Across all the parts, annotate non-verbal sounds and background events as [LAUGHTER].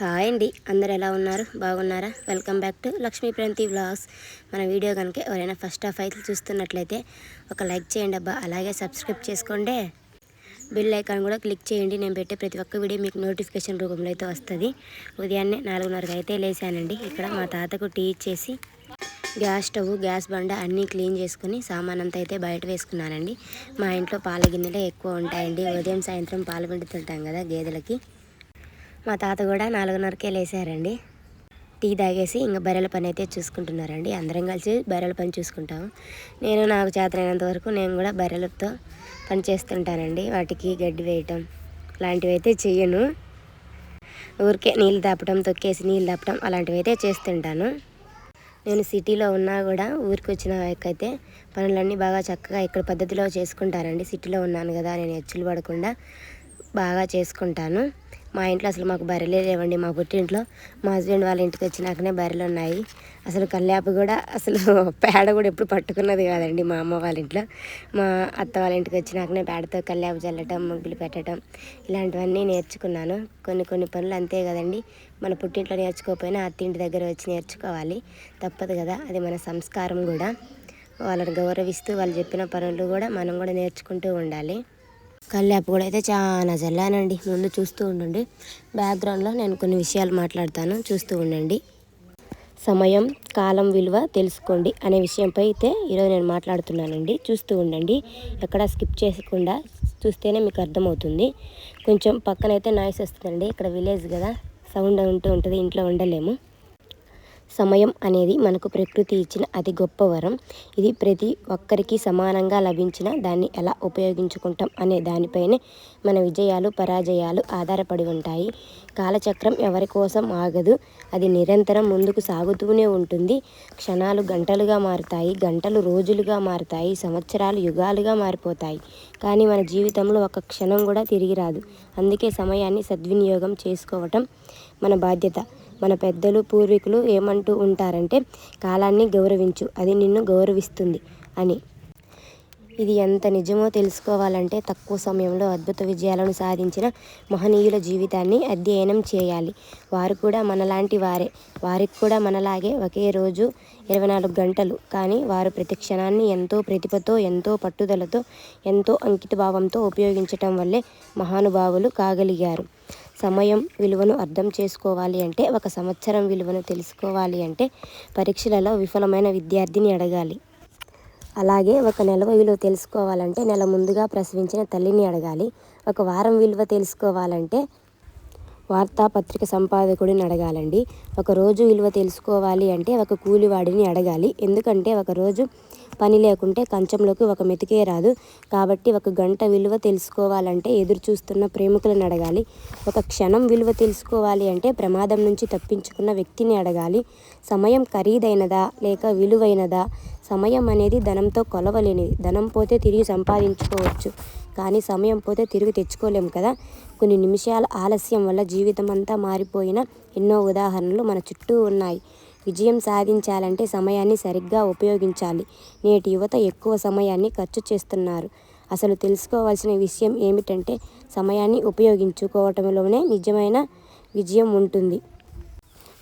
Hi అండి. అందరు ఎలా ఉన్నారు? బాగున్నారా? వెల్కమ్ బ్యాక్ టు లక్ష్మీ ప్రంతి వ్లాగ్స్. మన వీడియో కనుక ఎవరైనా ఫస్ట్ ఆఫ్ అయితే చూస్తున్నట్లయితే ఒక లైక్ చేయండి అబ్బా. అలాగే సబ్స్క్రైబ్ చేసుకోండి. బిల్ ఐకాన్ కూడా క్లిక్ చేయండి. నేను పెట్టే ప్రతి ఒక్క వీడియో మీకు నోటిఫికేషన్ రూపంలో అయితే వస్తుంది. ఉదయాన్నే నాలుగున్నరకు అయితే లేసానండి ఇక్కడ మా తాతకు టీ ఇచ్చేసి గ్యాస్ స్టవ్ గ్యాస్ బండ అన్నీ క్లీన్ చేసుకుని సామాన్ అంతా అయితే బయట వేసుకున్నానండి. మా ఇంట్లో పాల గిన్నెలే ఎక్కువ ఉంటాయండి. ఉదయం సాయంత్రం పాలు పిండుతుంటాం కదా గేదెలకి. మా తాత కూడా నాలుగున్నరకే లేసారండి టీ తాగేసి ఇంకా బర్రెల పని అయితే చూసుకుంటున్నారండి. అందరం కలిసి బర్రెల పని చూసుకుంటాం నేను నాకు చేతనైనంత వరకు నేను కూడా బర్రెలతో పని చేస్తుంటానండి. వాటికి గడ్డి వేయటం లాంటివి అయితే చెయ్యను. ఊరికే నీళ్ళు దాపటం తొక్కేసి నీళ్ళు దాపటం అలాంటివి అయితే చేస్తుంటాను. నేను సిటీలో ఉన్నా కూడా ఊరికి వచ్చిన అయితే పనులన్నీ బాగా చక్కగా ఇక్కడ పద్ధతిలో చేసుకుంటానండి సిటీలో ఉన్నాను కదా నేను హెచ్చులు పడకుండా బాగా చేసుకుంటాను. మా ఇంట్లో అసలు మాకు బర్రెలే లేవండి. మా పుట్టింట్లో మా హస్బెండ్ వాళ్ళ ఇంటికి వచ్చినాకనే బర్రెలు ఉన్నాయి. అసలు కల్యాపు కూడా అసలు [LAUGHS] పేడ కూడా ఎప్పుడు పట్టుకున్నది కాదండి మా అమ్మ వాళ్ళ ఇంట్లో. మా అత్త వాళ్ళ ఇంటికి వచ్చినాకనే పేడతో కల్లాప చల్లటం ముగ్గులు పెట్టడం ఇలాంటివన్నీ నేర్చుకున్నాను. కొన్ని కొన్ని పనులు అంతే కదండి. మన పుట్టింట్లో నేర్చుకోకపోయినా అత్తింటి దగ్గర వచ్చి నేర్చుకోవాలి. తప్పదు కదా అది మన సంస్కారం కూడా. వాళ్ళని గౌరవిస్తూ వాళ్ళు చెప్పిన పనులు కూడా మనం కూడా నేర్చుకుంటూ ఉండాలి. కల్లాపు కూడా అయితే చాలా చల్లానండి. ముందు చూస్తూ ఉండండి. బ్యాక్గ్రౌండ్లో నేను కొన్ని విషయాలు మాట్లాడతాను. చూస్తూ ఉండండి. సమయం కాలం విలువ తెలుసుకోండి అనే విషయంపై అయితే ఈరోజు నేను మాట్లాడుతున్నానండి. చూస్తూ ఉండండి. ఎక్కడ స్కిప్ చేయకుండా చూస్తేనే మీకు అర్థమవుతుంది. కొంచెం పక్కనైతే నాయిస్ వస్తుందండి. ఇక్కడ విలేజ్ కదా. సౌండ్ ఉంటూ ఉంటుంది. ఇంట్లో ఉండలేము. సమయం అనేది మనకు ప్రకృతి ఇచ్చిన అతి గొప్ప వరం. ఇది ప్రతి ఒక్కరికి సమానంగా లభించిన దాన్ని ఎలా ఉపయోగించుకుంటాం అనే దానిపైనే మన విజయాలు పరాజయాలు ఆధారపడి ఉంటాయి. కాలచక్రం ఎవరి కోసం ఆగదు. అది నిరంతరం ముందుకు సాగుతూనే ఉంటుంది. క్షణాలు గంటలుగా మారుతాయి. గంటలు రోజులుగా మారుతాయి. సంవత్సరాలు యుగాలుగా మారిపోతాయి. కానీ మన జీవితంలో ఒక క్షణం కూడా తిరిగి రాదు. అందుకే సమయాన్ని సద్వినియోగం చేసుకోవటం మన బాధ్యత. మన పెద్దలు పూర్వీకులు ఏమంటూ ఉంటారంటే కాలాన్ని గౌరవించు అది నిన్ను గౌరవిస్తుంది అని. ఇది ఎంత నిజమో తెలుసుకోవాలంటే తక్కువ సమయంలో అద్భుత విజయాలను సాధించిన మహనీయుల జీవితాన్ని అధ్యయనం చేయాలి. వారు కూడా మనలాంటి వారే. వారికి కూడా మనలాగే ఒకే రోజు ఇరవై నాలుగు గంటలు. కానీ వారు ప్రతి క్షణాన్ని ఎంతో ప్రతిభతో ఎంతో పట్టుదలతో ఎంతో అంకితభావంతో ఉపయోగించటం వల్లే మహానుభావులు కాగలిగారు. సమయం విలువను అర్థం చేసుకోవాలి అంటే ఒక సంవత్సరం విలువను తెలుసుకోవాలి అంటే పరీక్షలలో విఫలమైన విద్యార్థిని అడగాలి. అలాగే ఒక నెల విలువ తెలుసుకోవాలంటే నెల ముందుగా ప్రసవించిన తల్లిని అడగాలి. ఒక వారం విలువ తెలుసుకోవాలంటే వార్తాపత్రిక సంపాదకుడిని అడగాలండి. ఒక రోజు విలువ తెలుసుకోవాలి అంటే ఒక కూలివాడిని అడగాలి. ఎందుకంటే ఒక రోజు పని లేకుంటే కంచంలోకి ఒక మెతికే రాదు. కాబట్టి ఒక గంట విలువ తెలుసుకోవాలంటే ఎదురు చూస్తున్న ప్రేమికులను అడగాలి. ఒక క్షణం విలువ తెలుసుకోవాలి అంటే ప్రమాదం నుంచి తప్పించుకున్న వ్యక్తిని అడగాలి. సమయం ఖరీదైనదా లేక విలువైనదా? సమయం అనేది ధనంతో కొలవలేనిది. ధనం పోతే తిరిగి సంపాదించుకోవచ్చు. కానీ సమయం పోతే తిరిగి తెచ్చుకోలేము కదా? కొన్ని నిమిషాల ఆలస్యం వల్ల జీవితం అంతా మారిపోయిన ఎన్నో ఉదాహరణలు మన చుట్టూ ఉన్నాయి. విజయం సాధించాలంటే సమయాన్ని సరిగ్గా ఉపయోగించాలి. నేటి యువత ఎక్కువ సమయాన్ని ఖర్చు చేస్తున్నారు. అసలు తెలుసుకోవాల్సిన విషయం ఏమిటంటే సమయాన్ని ఉపయోగించుకోవటంలోనే నిజమైన విజయం ఉంటుంది.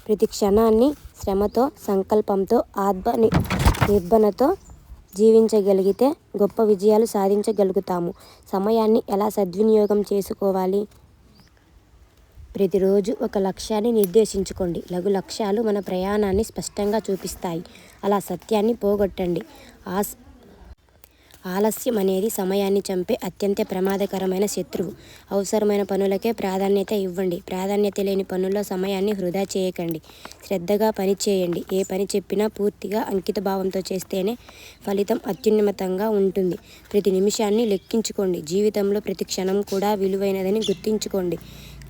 ప్రతి క్షణాన్ని శ్రమతో సంకల్పంతో ఆత్మ నిర్భణతో జీవించగలిగితే గొప్ప విజయాలు సాధించగలుగుతాము. సమయాన్ని ఎలా సద్వినియోగం చేసుకోవాలి? ప్రతిరోజు ఒక లక్ష్యాన్ని నిర్దేశించుకోండి. లఘు లక్ష్యాలు మన ప్రయాణాన్ని స్పష్టంగా చూపిస్తాయి. అలా సత్యాన్ని పోగొట్టండి. ఆస్ ఆలస్యం అనేది సమయాన్ని చంపే అత్యంత ప్రమాదకరమైన శత్రువు. అవసరమైన పనులకే ప్రాధాన్యత ఇవ్వండి. ప్రాధాన్యత లేని పనుల్లో సమయాన్ని వృధా చేయకండి. శ్రద్ధగా పని చేయండి. ఏ పని చెప్పినా పూర్తిగా అంకిత భావంతో చేస్తేనే ఫలితం అత్యున్నతంగా ఉంటుంది. ప్రతి నిమిషాన్ని లెక్కించుకోండి. జీవితంలో ప్రతి క్షణం కూడా విలువైనదని గుర్తుంచుకోండి.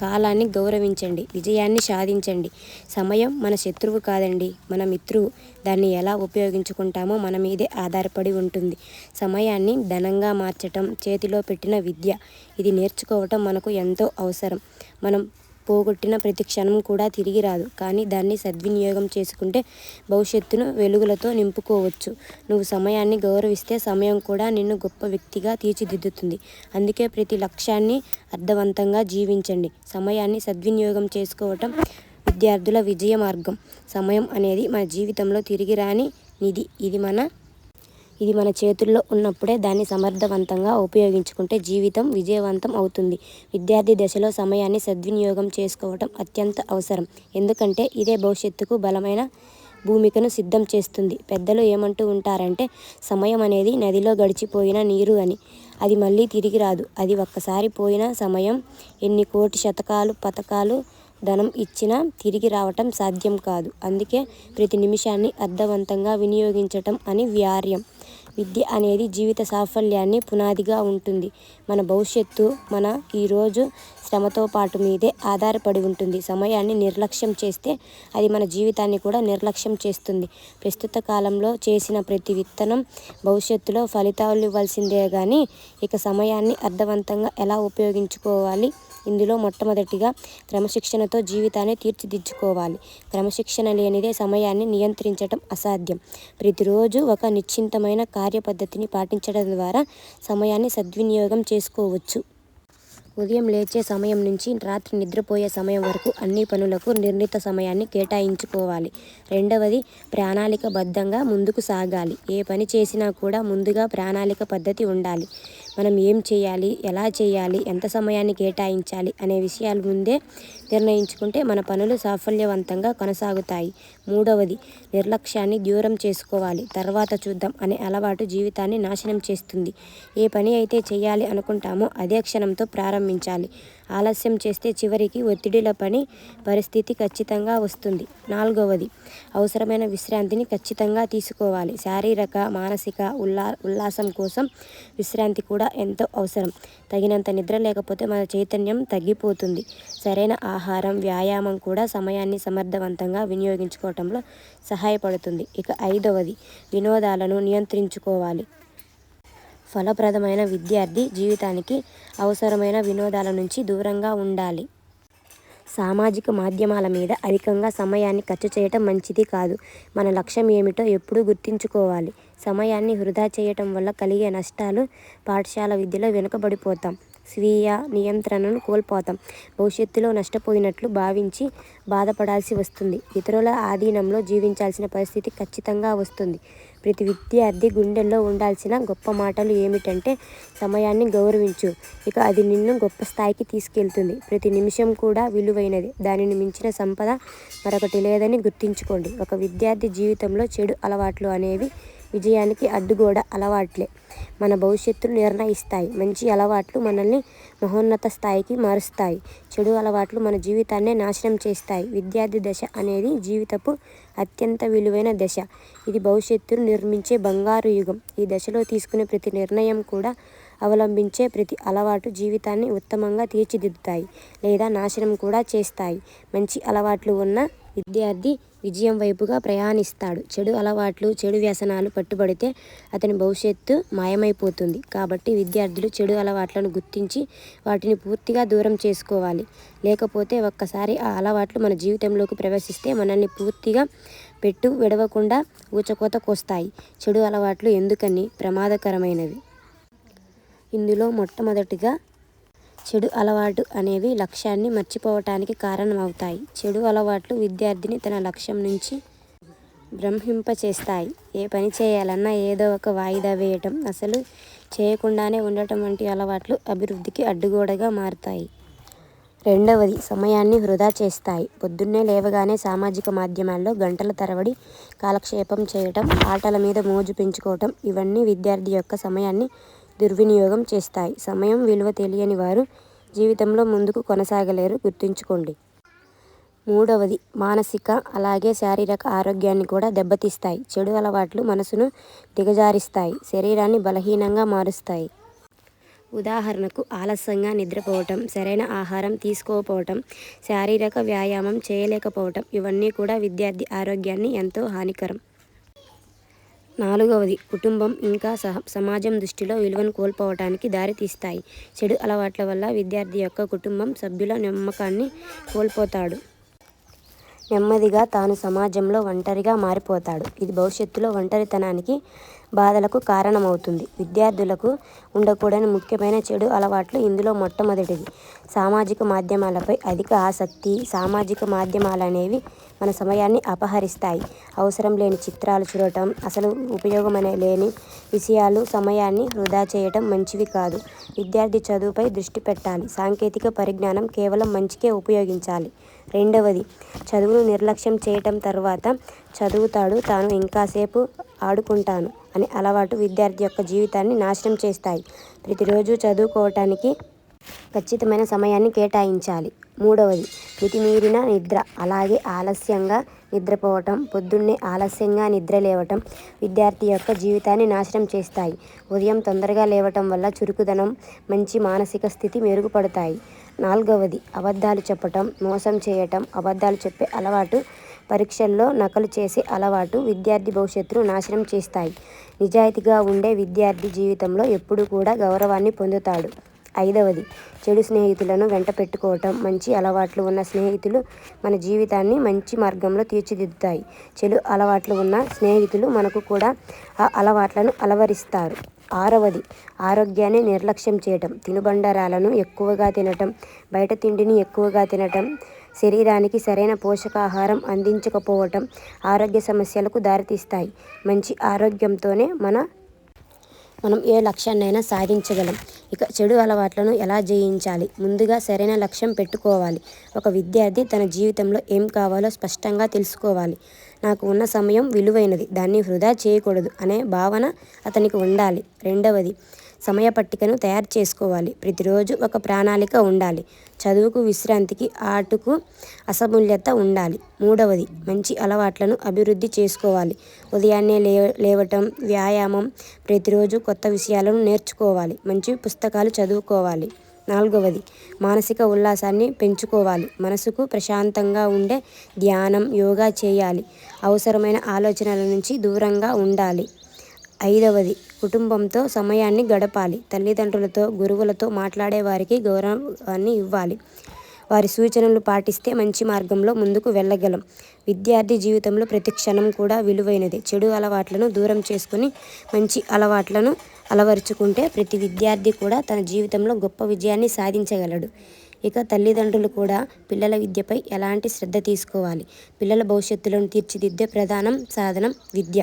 కాలాన్ని గౌరవించండి విజయాన్ని సాధించండి. సమయం మన శత్రువు కాదండి. మన మిత్రువు దాన్ని ఎలా ఉపయోగించుకుంటామో మన మీదే ఆధారపడి ఉంటుంది. సమయాన్ని ధనంగా మార్చటం చేతిలో పెట్టిన విద్య ఇది నేర్చుకోవటం మనకు ఎంతో అవసరం. మనం పోగొట్టిన ప్రతి క్షణం కూడా తిరిగి రాదు. కానీ దాన్ని సద్వినియోగం చేసుకుంటే భవిష్యత్తును వెలుగులతో నింపుకోవచ్చు. నువ్వు సమయాన్ని గౌరవిస్తే సమయం కూడా నిన్ను గొప్ప వ్యక్తిగా తీర్చిదిద్దుతుంది. అందుకే ప్రతి లక్ష్యాన్ని అర్థవంతంగా జీవించండి. సమయాన్ని సద్వినియోగం చేసుకోవటం విద్యార్థుల విజయ మార్గం. సమయం అనేది మన జీవితంలో తిరిగి రాని నిధి. ఇది మన ఇది మన చేతుల్లో ఉన్నప్పుడే దాన్ని సమర్థవంతంగా ఉపయోగించుకుంటే జీవితం విజయవంతం అవుతుంది. విద్యార్థి దశలో సమయాన్ని సద్వినియోగం చేసుకోవటం అత్యంత అవసరం. ఎందుకంటే ఇదే భవిష్యత్తుకు బలమైన భూమికను సిద్ధం చేస్తుంది. పెద్దలు ఏమంటూ ఉంటారంటే సమయం అనేది నదిలో గడిచిపోయిన నీరు అని. అది మళ్ళీ తిరిగి రాదు. అది ఒక్కసారి పోయిన సమయం. ఎన్ని కోటి శతకాలు పథకాలు ధనం ఇచ్చినా తిరిగి రావటం సాధ్యం కాదు. అందుకే ప్రతి నిమిషాన్ని అర్థవంతంగా వినియోగించటం అని వ్యార్యం. విద్య అనేది జీవిత సాఫల్యాన్ని పునాదిగా ఉంటుంది. మన భవిష్యత్తు మన ఈరోజు శ్రమతో పాటు మీదే ఆధారపడి ఉంటుంది. సమయాన్ని నిర్లక్ష్యం చేస్తే అది మన జీవితాన్ని కూడా నిర్లక్ష్యం చేస్తుంది. ప్రస్తుత కాలంలో చేసిన ప్రతి విత్తనం భవిష్యత్తులో ఫలితాలు ఇవ్వాల్సిందే కానీ ఇక సమయాన్ని అర్థవంతంగా ఎలా ఉపయోగించుకోవాలి? ఇందులో మొట్టమొదటిగా క్రమశిక్షణతో జీవితాన్ని తీర్చిదిద్దుకోవాలి. క్రమశిక్షణ లేనిదే సమయాన్ని నియంత్రించటం అసాధ్యం. ప్రతిరోజు ఒక నిశ్చింతమైన కార్యపద్ధతిని పాటించడం ద్వారా సమయాన్ని సద్వినియోగం చేసుకోవచ్చు. ఉదయం లేచే సమయం నుంచి రాత్రి నిద్రపోయే సమయం వరకు అన్ని పనులకు నిర్ణీత సమయాన్ని కేటాయించుకోవాలి. రెండవది ప్రణాళికబద్ధంగా ముందుకు సాగాలి. ఏ పని చేసినా కూడా ముందుగా ప్రణాళిక పద్ధతి ఉండాలి. మనం ఏం చేయాలి ఎలా చేయాలి ఎంత సమయాన్ని కేటాయించాలి అనే విషయాలు ముందే నిర్ణయించుకుంటే మన పనులు సాఫల్యవంతంగా కొనసాగుతాయి. మూడవది నిర్లక్ష్యాన్ని దూరం చేసుకోవాలి. తర్వాత చూద్దాం అనే అలవాటు జీవితాన్ని నాశనం చేస్తుంది. ఏ పని అయితే చేయాలి అనుకుంటామో అదే క్షణంతో ప్రారంభించాలి. ఆలస్యం చేస్తే చివరికి ఒత్తిడిల పని పరిస్థితి ఖచ్చితంగా వస్తుంది. నాలుగవది అవసరమైన విశ్రాంతిని ఖచ్చితంగా తీసుకోవాలి. శారీరక మానసిక ఉల్లా ఉల్లాసం కోసం విశ్రాంతి కూడా ఎంతో అవసరం. తగినంత నిద్ర లేకపోతే మన చైతన్యం తగ్గిపోతుంది. సరైన ఆహారం వ్యాయామం కూడా సమయాన్ని సమర్థవంతంగా వినియోగించుకోవటంలో సహాయపడుతుంది. ఇక ఐదవది వినోదాలను నియంత్రించుకోవాలి. ఫలప్రదమైన విద్యార్థి జీవితానికి అవసరమైన వినోదాల నుంచి దూరంగా ఉండాలి. సామాజిక మాధ్యమాల మీద అధికంగా సమయాన్ని ఖర్చు చేయటం మంచిది కాదు. మన లక్ష్యం ఏమిటో ఎప్పుడూ గుర్తుంచుకోవాలి. సమయాన్ని వృధా చేయటం వల్ల కలిగే నష్టాలు పాఠశాల విద్యలో వెనుకబడిపోతాం. స్వీయ నియంత్రణను కోల్పోతాం. భవిష్యత్తులో నష్టపోయినట్లు భావించి బాధపడాల్సి వస్తుంది. ఇతరుల ఆధీనంలో జీవించాల్సిన పరిస్థితి ఖచ్చితంగా వస్తుంది. ప్రతి విద్యార్థి గుండెల్లో ఉండాల్సిన గొప్ప మాటలు ఏమిటంటే సమయాన్ని గౌరవించు. ఇక అది నిన్ను గొప్ప స్థాయికి తీసుకెళ్తుంది. ప్రతి నిమిషం కూడా విలువైనది. దానిని మించిన సంపద మరొకటి లేదని గుర్తుంచుకోండి. ఒక విద్యార్థి జీవితంలో చెడు అలవాట్లు అనేవి విజయానికి అడ్డుగోడ అలవాట్లే. మన భవిష్యత్తును నిర్ణయిస్తాయి. మంచి అలవాట్లు మనల్ని మహోన్నత స్థాయికి మారుస్తాయి. చెడు అలవాట్లు మన జీవితాన్నే నాశనం చేస్తాయి. విద్యార్థి దశ అనేది జీవితపు అత్యంత విలువైన దశ. ఇది భవిష్యత్తును నిర్మించే బంగారు యుగం. ఈ దశలో తీసుకునే ప్రతి నిర్ణయం కూడా అవలంబించే ప్రతి అలవాటు జీవితాన్ని ఉత్తమంగా తీర్చిదిద్దుతాయి లేదా నాశనం కూడా చేస్తాయి. మంచి అలవాట్లు ఉన్న విద్యార్థి విజయం వైపుగా ప్రయాణిస్తాడు. చెడు అలవాట్లు చెడు వ్యసనాలు పట్టుబడితే అతని భవిష్యత్తు మాయమైపోతుంది. కాబట్టి విద్యార్థులు చెడు అలవాట్లను గుర్తించి వాటిని పూర్తిగా దూరం చేసుకోవాలి. లేకపోతే ఒక్కసారి ఆ అలవాట్లు మన జీవితంలోకి ప్రవేశిస్తే మనల్ని పూర్తిగా పెట్టు విడవకుండా ఊచకోత కోస్తాయి. చెడు అలవాట్లు ఎందుకని? ప్రమాదకరమైనవి. ఇందులో మొట్టమొదటిగా చెడు అలవాటు అనేవి లక్ష్యాన్ని మర్చిపోవటానికి కారణమవుతాయి. చెడు అలవాట్లు విద్యార్థిని తన లక్ష్యం నుంచి భ్రమింపచేస్తాయి. ఏ పని చేయాలన్నా ఏదో ఒక వాయిదా వేయటం అసలు చేయకుండానే ఉండటం వంటి అలవాట్లు అభివృద్ధికి అడ్డుగోడగా మారుతాయి. రెండవది సమయాన్ని వృధా చేస్తాయి. పొద్దున్నే లేవగానే సామాజిక మాధ్యమాల్లో గంటల తరబడి కాలక్షేపం చేయటం ఆటల మీద మోజు పెంచుకోవటం ఇవన్నీ విద్యార్థి యొక్క సమయాన్ని దుర్వినియోగం చేస్తాయి. సమయం విలువ తెలియని వారు జీవితంలో ముందుకు కొనసాగలేరు. గుర్తుంచుకోండి. మూడవది మానసిక అలాగే శారీరక ఆరోగ్యాన్ని కూడా దెబ్బతీస్తాయి. చెడు అలవాట్లు మనసును దిగజారిస్తాయి. శరీరాన్ని బలహీనంగా మారుస్తాయి. ఉదాహరణకు ఆలస్యంగా నిద్రపోవటం సరైన ఆహారం తీసుకోకపోవటం శారీరక వ్యాయామం చేయలేకపోవటం ఇవన్నీ కూడా విద్యార్థి ఆరోగ్యాన్ని ఎంతో హానికరం. నాలుగవది కుటుంబం ఇంకా సహ సమాజం దృష్టిలో విలువను కోల్పోవటానికి దారితీస్తాయి చెడు అలవాట్ల వల్ల విద్యార్థి యొక్క కుటుంబం సభ్యుల నమ్మకాన్ని కోల్పోతాడు. నెమ్మదిగా తాను సమాజంలో ఒంటరిగా మారిపోతాడు. ఇది భవిష్యత్తులో ఒంటరితనానికి బాధలకు కారణమవుతుంది. విద్యార్థులకు ఉండకూడని ముఖ్యమైన చెడు అలవాట్లు ఇందులో మొట్టమొదటిది. సామాజిక మాధ్యమాలపై అధిక ఆసక్తి సామాజిక మాధ్యమాలు అనేవి మన సమయాన్ని అపహరిస్తాయి. అవసరం లేని చిత్రాలు చూడటం అసలు ఉపయోగమనే లేని విషయాలు సమయాన్ని వృధా చేయటం మంచివి కాదు. విద్యార్థి చదువుపై దృష్టి పెట్టాలి. సాంకేతిక పరిజ్ఞానం కేవలం మంచికే ఉపయోగించాలి. రెండవది చదువును నిర్లక్ష్యం చేయటం తర్వాత చదువుతాడు తాను ఇంకాసేపు ఆడుకుంటాను అనే అలవాటు విద్యార్థి యొక్క జీవితాన్ని నాశనం చేస్తాయి. ప్రతిరోజు చదువుకోవటానికి ఖచ్చితమైన సమయాన్ని కేటాయించాలి. మూడవది మితిమీరిన నిద్ర. అలాగే ఆలస్యంగా నిద్రపోవటం పొద్దున్నే ఆలస్యంగా నిద్ర లేవటం విద్యార్థి యొక్క జీవితాన్ని నాశనం చేస్తాయి. ఉదయం తొందరగా లేవటం వల్ల చురుకుదనం మంచి మానసిక స్థితి మెరుగుపడతాయి. నాలుగవది అబద్ధాలు చెప్పటం మోసం చేయటం అబద్ధాలు చెప్పే అలవాటు పరీక్షల్లో నకలు చేసే అలవాటు విద్యార్థి భవిష్యత్తును నాశనం చేస్తాయి. నిజాయితీగా ఉండే విద్యార్థి జీవితంలో ఎప్పుడూ కూడా గౌరవాన్ని పొందుతాడు. ఐదవది. చెడు స్నేహితులను వెంట పెట్టుకోవటం మంచి అలవాట్లు ఉన్న స్నేహితులు మన జీవితాన్ని మంచి మార్గంలో తీర్చిదిద్దుతాయి. చెడు అలవాట్లు ఉన్న స్నేహితులు మనకు కూడా ఆ అలవాట్లను అలవరిస్తారు. ఆరవది ఆరోగ్యాన్ని నిర్లక్ష్యం చేయటం తినుబండారాలను ఎక్కువగా తినటం బయట తిండిని ఎక్కువగా తినటం శరీరానికి సరైన పోషకాహారం అందించకపోవటం ఆరోగ్య సమస్యలకు దారితీస్తాయి. మంచి ఆరోగ్యంతోనే మన మనం ఏ లక్ష్యాన్నైనా సాధించగలం. ఇక చెడు అలవాట్లను ఎలా జయించాలి? ముందుగా సరైన లక్ష్యం పెట్టుకోవాలి. ఒక విద్యార్థి తన జీవితంలో ఏం కావాలో స్పష్టంగా తెలుసుకోవాలి. నాకు ఉన్న సమయం విలువైనది. దాన్ని వృధా చేయకూడదు అనే భావన అతనికి ఉండాలి. రెండవది సమయ పట్టికను తయారు చేసుకోవాలి. ప్రతిరోజు ఒక ప్రణాళిక ఉండాలి. చదువుకు విశ్రాంతికి ఆటకు అసమూల్యత ఉండాలి. మూడవది మంచి అలవాట్లను అభివృద్ధి చేసుకోవాలి. ఉదయాన్నే లే లేవటం వ్యాయామం ప్రతిరోజు కొత్త విషయాలను నేర్చుకోవాలి. మంచి పుస్తకాలు చదువుకోవాలి. నాలుగవది మానసిక ఉల్లాసాన్ని పెంచుకోవాలి. మనసుకు ప్రశాంతంగా ఉండే ధ్యానం యోగా చేయాలి. అవసరమైన ఆలోచనల నుంచి దూరంగా ఉండాలి. ఐదవది కుటుంబంతో సమయాన్ని గడపాలి. తల్లిదండ్రులతో గురువులతో మాట్లాడే వారికి గౌరవాన్ని ఇవ్వాలి. వారి సూచనలు పాటిస్తే మంచి మార్గంలో ముందుకు వెళ్ళగలం. విద్యార్థి జీవితంలో ప్రతి క్షణం కూడా విలువైనది. చెడు అలవాట్లను దూరం చేసుకుని మంచి అలవాట్లను అలవరుచుకుంటే ప్రతి విద్యార్థి కూడా తన జీవితంలో గొప్ప విజయాన్ని సాధించగలడు. ఇక తల్లిదండ్రులు కూడా పిల్లల విద్యపై ఎలాంటి శ్రద్ధ తీసుకోవాలి? పిల్లల భవిష్యత్తులను తీర్చిదిద్దే ప్రధానం సాధనం విద్య.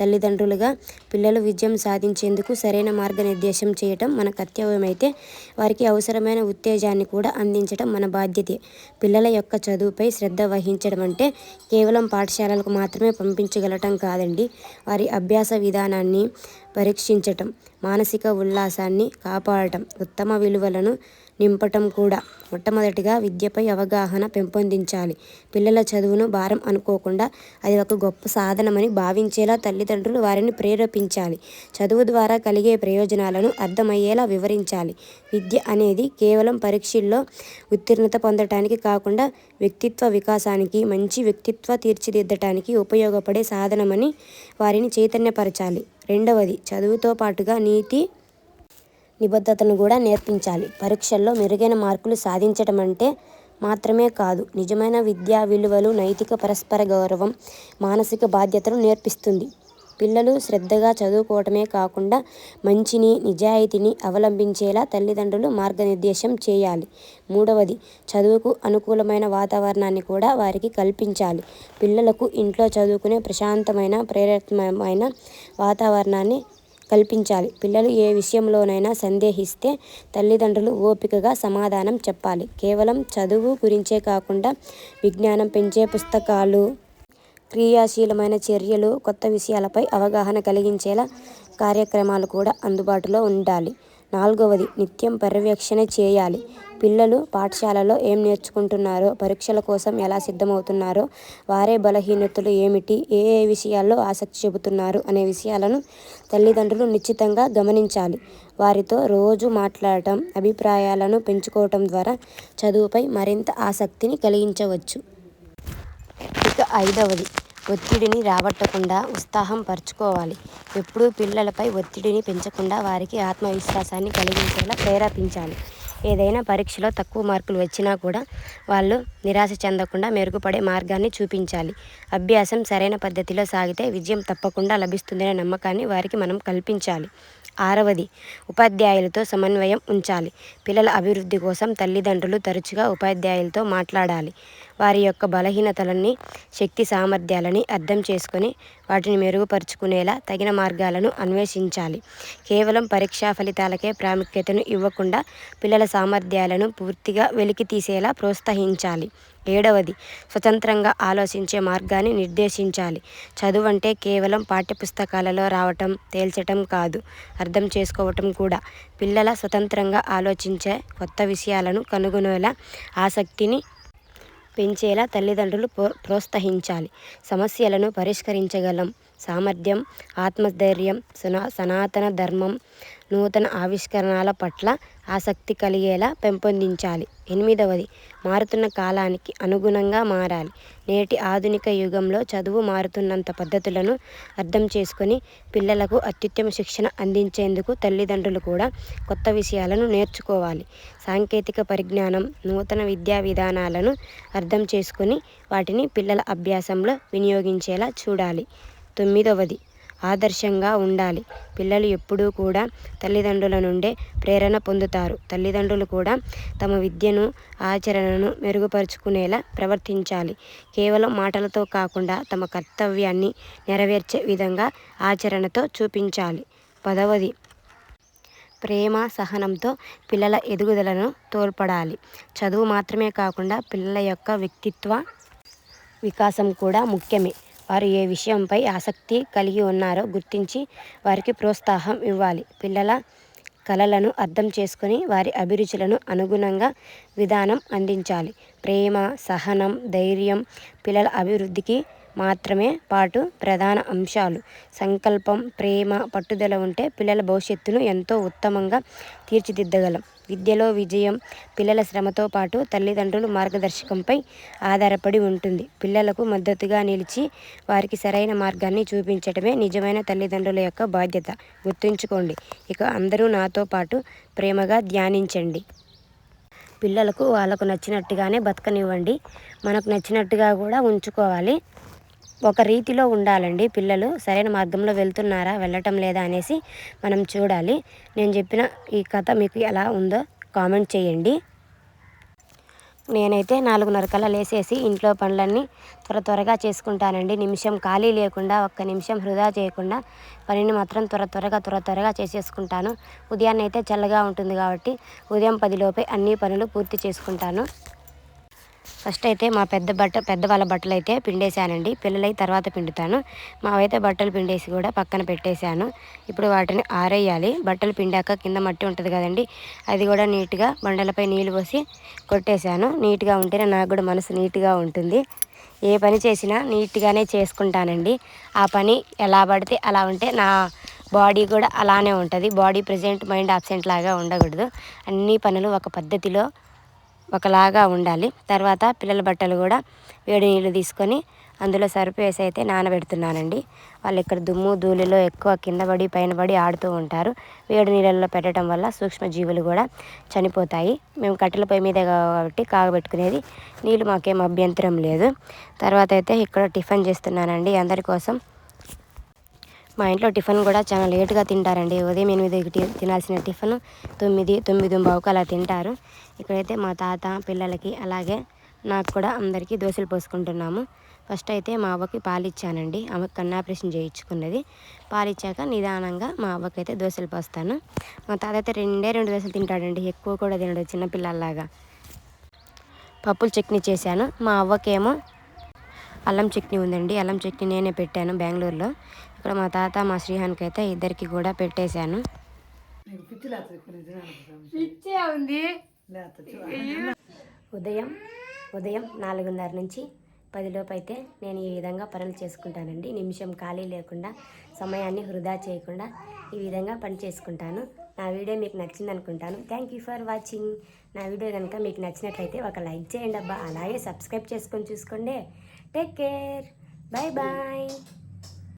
తల్లిదండ్రులుగా పిల్లలు విజయం సాధించేందుకు సరైన మార్గనిర్దేశం చేయటం మన కర్తవ్యమైతే వారికి అవసరమైన ఉత్తేజాన్ని కూడా అందించడం మన బాధ్యతే. పిల్లల యొక్క చదువుపై శ్రద్ధ వహించడం అంటే కేవలం పాఠశాలలకు మాత్రమే పంపించగలటం కాదండి. వారి అభ్యాస విధానాన్ని పరీక్షించటం మానసిక ఉల్లాసాన్ని కాపాడటం ఉత్తమ విలువలను నింపటం కూడా. మొట్టమొదటిగా విద్యపై అవగాహన పెంపొందించాలి. పిల్లల చదువును భారం అనుకోకుండా అది ఒక గొప్ప సాధనమని భావించేలా తల్లిదండ్రులు వారిని ప్రేరేపించాలి. చదువు ద్వారా కలిగే ప్రయోజనాలను అర్థమయ్యేలా వివరించాలి. విద్య అనేది కేవలం పరీక్షల్లో ఉత్తీర్ణత పొందటానికి కాకుండా వ్యక్తిత్వ వికాసానికి మంచి వ్యక్తిత్వ తీర్చిదిద్దటానికి ఉపయోగపడే సాధనమని వారిని చైతన్యపరచాలి. రెండవది చదువుతో పాటుగా నీతి నిబద్ధతను కూడా నేర్పించాలి. పరీక్షల్లో మెరుగైన మార్కులు సాధించడం అంటే మాత్రమే కాదు నిజమైన విద్యా విలువలు నైతిక పరస్పర గౌరవం మానసిక బాధ్యతను నేర్పిస్తుంది. పిల్లలు శ్రద్ధగా చదువుకోవటమే కాకుండా మంచిని నిజాయితీని అవలంబించేలా తల్లిదండ్రులు మార్గనిర్దేశం చేయాలి. మూడవది చదువుకు అనుకూలమైన వాతావరణాన్ని కూడా వారికి కల్పించాలి. పిల్లలకు ఇంట్లో చదువుకునే ప్రశాంతమైన ప్రేరకమైన వాతావరణాన్ని కల్పించాలి. పిల్లలు ఏ విషయంలోనైనా సందేహిస్తే తల్లిదండ్రులు ఓపికగా సమాధానం చెప్పాలి. కేవలం చదువు గురించే కాకుండా విజ్ఞానం పెంచే పుస్తకాలు క్రియాశీలమైన చర్యలు కొత్త విషయాలపై అవగాహన కలిగించేలా కార్యక్రమాలు కూడా అందుబాటులో ఉండాలి. నాలుగవది నిత్యం పర్యవేక్షణ చేయాలి. పిల్లలు పాఠశాలలో ఏం నేర్చుకుంటున్నారో పరీక్షల కోసం ఎలా సిద్ధమవుతున్నారో వారే బలహీనతలు ఏమిటి ఏ ఏ విషయాల్లో ఆసక్తి చెబుతున్నారు అనే విషయాలను తల్లిదండ్రులు నిశ్చితంగా గమనించాలి. వారితో రోజు మాట్లాడటం అభిప్రాయాలను పెంచుకోవటం ద్వారా చదువుపై మరింత ఆసక్తిని కలిగించవచ్చు. ఇక ఐదవది ఒత్తిడిని రాబట్టకుండా ఉత్సాహం పరుచుకోవాలి. ఎప్పుడూ పిల్లలపై ఒత్తిడిని పెంచకుండా వారికి ఆత్మవిశ్వాసాన్ని కలిగించేలా ప్రేరేపించాలి. ఏదైనా పరీక్షలో తక్కువ మార్కులు వచ్చినా కూడా వాళ్ళు నిరాశ చెందకుండా మెరుగుపడే మార్గాన్ని చూపించాలి. అభ్యాసం సరైన పద్ధతిలో సాగితే విజయం తప్పకుండా లభిస్తుందనే నమ్మకాన్ని వారికి మనం కల్పించాలి. ఆరవది ఉపాధ్యాయులతో సమన్వయం ఉంచాలి. పిల్లల అభివృద్ధి కోసం తల్లిదండ్రులు తరచుగా ఉపాధ్యాయులతో మాట్లాడాలి. వారి యొక్క బలహీనతలని శక్తి సామర్థ్యాలని అర్థం చేసుకొని వాటిని మెరుగుపరుచుకునేలా తగిన మార్గాలను అన్వేషించాలి. కేవలం పరీక్షా ఫలితాలకే ప్రాముఖ్యతను ఇవ్వకుండా పిల్లల సామర్థ్యాలను పూర్తిగా వెలికి తీసేలా ప్రోత్సహించాలి. ఏడవది స్వతంత్రంగా ఆలోచించే మార్గాన్ని నిర్దేశించాలి. చదువు అంటే కేవలం పాఠ్యపుస్తకాలలో రావటం తేల్చటం కాదు అర్థం చేసుకోవటం కూడా. పిల్లల స్వతంత్రంగా ఆలోచించే కొత్త విషయాలను కనుగొనేలా ఆసక్తిని పెంచేలా తల్లిదండ్రులు ప్రో ప్రోత్సహించాలి. సమస్యలను పరిష్కరించగలం. సామర్థ్యం ఆత్మధైర్యం సనా సనాతన ధర్మం నూతన ఆవిష్కరణల పట్ల ఆసక్తి కలిగేలా పెంపొందించాలి. ఎనిమిదవది మారుతున్న కాలానికి అనుగుణంగా మారాలి. నేటి ఆధునిక యుగంలో చదువు మారుతున్నంత పద్ధతులను అర్థం చేసుకొని పిల్లలకు అత్యుత్తమ శిక్షణ అందించేందుకు తల్లిదండ్రులు కూడా కొత్త విషయాలను నేర్చుకోవాలి. సాంకేతిక పరిజ్ఞానం నూతన విద్యా విధానాలను అర్థం చేసుకొని వాటిని పిల్లల అభ్యాసంలో వినియోగించేలా చూడాలి. తొమ్మిదవది ఆదర్శంగా ఉండాలి. పిల్లలు ఎప్పుడూ కూడా తల్లిదండ్రుల నుండే ప్రేరణ పొందుతారు. తల్లిదండ్రులు కూడా తమ విద్యను ఆచరణను మెరుగుపరుచుకునేలా ప్రవర్తించాలి. కేవలం మాటలతో కాకుండా తమ కర్తవ్యాన్ని నెరవేర్చే విధంగా ఆచరణతో చూపించాలి. పదవది ప్రేమ సహనంతో పిల్లల ఎదుగుదలను తోడ్పడాలి. చదువు మాత్రమే కాకుండా పిల్లల యొక్క వ్యక్తిత్వ వికాసం కూడా ముఖ్యమే. వారు ఏ విషయంపై ఆసక్తి కలిగి ఉన్నారో గుర్తించి వారికి ప్రోత్సాహం ఇవ్వాలి. పిల్లల కళలను అర్థం చేసుకొని వారి అభిరుచులను అనుగుణంగా విధానం అందించాలి. ప్రేమ సహనం ధైర్యం పిల్లల అభివృద్ధికి మాత్రమే పాటు ప్రధాన అంశాలు. సంకల్పం ప్రేమ పట్టుదల ఉంటే పిల్లల భవిష్యత్తును ఎంతో ఉత్తమంగా తీర్చిదిద్దగలం. విద్యలో విజయం పిల్లల శ్రమతో పాటు తల్లిదండ్రులు మార్గదర్శకంపై ఆధారపడి ఉంటుంది. పిల్లలకు మద్దతుగా నిలిచి వారికి సరైన మార్గాన్ని చూపించటమే నిజమైన తల్లిదండ్రుల యొక్క బాధ్యత. గుర్తుంచుకోండి ఇక అందరూ నాతో పాటు ప్రేమగా ధ్యానించండి. పిల్లలకు వాళ్ళకు నచ్చినట్టుగానే బతకనివ్వండి. మనకు నచ్చినట్టుగా కూడా ఉంచుకోవాలి. ఒక రీతిలో ఉండాలండి. పిల్లలు సరైన మార్గంలో వెళ్తున్నారా వెళ్ళటం లేదా అనేసి మనం చూడాలి. నేను చెప్పిన ఈ కథ మీకు ఎలా ఉందో కామెంట్ చేయండి. నేనైతే నాలుగున్నర కల్లా లేసేసి ఇంట్లో పనులన్నీ త్వర త్వరగా చేసుకుంటానండి. నిమిషం ఖాళీ లేకుండా ఒక్క నిమిషం వృధా చేయకుండా పనిని మాత్రం త్వర త్వరగా త్వర త్వరగా చేసేసుకుంటాను. ఉదయాన్నే అయితే చల్లగా ఉంటుంది కాబట్టి ఉదయం పదిలోపే అన్ని పనులు పూర్తి చేసుకుంటాను. ఫస్ట్ అయితే మా పెద్ద బట్ట పెద్దవాళ్ళ బట్టలు అయితే పిండేశానండి. పిల్లలై తర్వాత పిండుతాను. మావైతే బట్టలు పిండేసి కూడా పక్కన పెట్టేశాను. ఇప్పుడు వాటిని ఆరేయాలి. బట్టలు పిండాక కింద మట్టి ఉంటుంది కదండి అది కూడా నీట్గా బండలపై నీళ్ళు పోసి కొట్టేశాను. నీట్గా ఉంటేనే నాకు కూడా మనసు నీట్గా ఉంటుంది. ఏ పని చేసినా నీట్గానే చేసుకుంటానండి. ఆ పని ఎలా పడితే అలా ఉంటే నా బాడీ కూడా అలానే ఉంటుంది. బాడీ ప్రజెంట్ మైండ్ అబ్సెంట్ లాగా ఉండకూడదు. అన్ని పనులు ఒక పద్ధతిలో ఒకలాగా ఉండాలి తర్వాత పిల్లల బట్టలు కూడా వేడి నీళ్ళు తీసుకొని అందులో సరుపు వేసి అయితే నానబెడుతున్నానండి వాళ్ళు ఇక్కడ దుమ్ము ధూళిలో ఎక్కువ కింద పడి పైన పడి ఆడుతూ ఉంటారు వేడి నీళ్ళల్లో పెట్టడం వల్ల సూక్ష్మజీవులు కూడా చనిపోతాయి మేము కట్టెల పొయ్యి మీద కాబట్టి కాగబెట్టుకునేది నీళ్ళు మాకేం అభ్యంతరం లేదు తర్వాత అయితే ఇక్కడ టిఫిన్ చేస్తున్నానండి అందరి కోసం మా ఇంట్లో టిఫిన్ కూడా చాలా లేటుగా తింటారండి ఉదయం ఎనిమిది తినాల్సిన టిఫిన్ తొమ్మిది తొమ్మిది బావుకు అలా తింటారు ఇక్కడైతే మా తాత పిల్లలకి అలాగే నాకు కూడా అందరికీ దోశలు పోసుకుంటున్నాము. ఫస్ట్ అయితే మా అవ్వకి పాలు ఇచ్చానండి. ఆమెకు కన్నాపరేషన్ చేయించుకున్నది. పాలు ఇచ్చాక నిదానంగా మా అవ్వకి అయితే దోశలు పోస్తాను. మా తాత అయితే రెండే రెండు దోశలు తింటాడండి. ఎక్కువ కూడా తినడు చిన్నపిల్లల్లాగా పప్పుల చట్నీ చేశాను. మా అవ్వకేమో అల్లం చట్నీ ఉందండి. అల్లం చట్నీ నేనే పెట్టాను బెంగళూరులో. ఇక్కడ మా తాత మా శ్రీహాన్కి అయితే ఇద్దరికి కూడా పెట్టేశాను. పిచ్చే ఉంది. ఉదయం ఉదయం నాలుగున్నర నుంచి పదిలోపు అయితే నేను ఈ విధంగా పనులు చేసుకుంటానండి. నిమిషం ఖాళీ లేకుండా సమయాన్ని వృధా చేయకుండా ఈ విధంగా పని చేసుకుంటాను. నా వీడియో మీకు నచ్చింది అనుకుంటాను. థ్యాంక్ యూ ఫర్ వాచింగ్ నా వీడియో కనుక మీకు నచ్చినట్లయితే ఒక లైక్ చేయండి అబ్బా. అలాగే సబ్స్క్రైబ్ చేసుకొని చూసుకోండి. Take care bye bye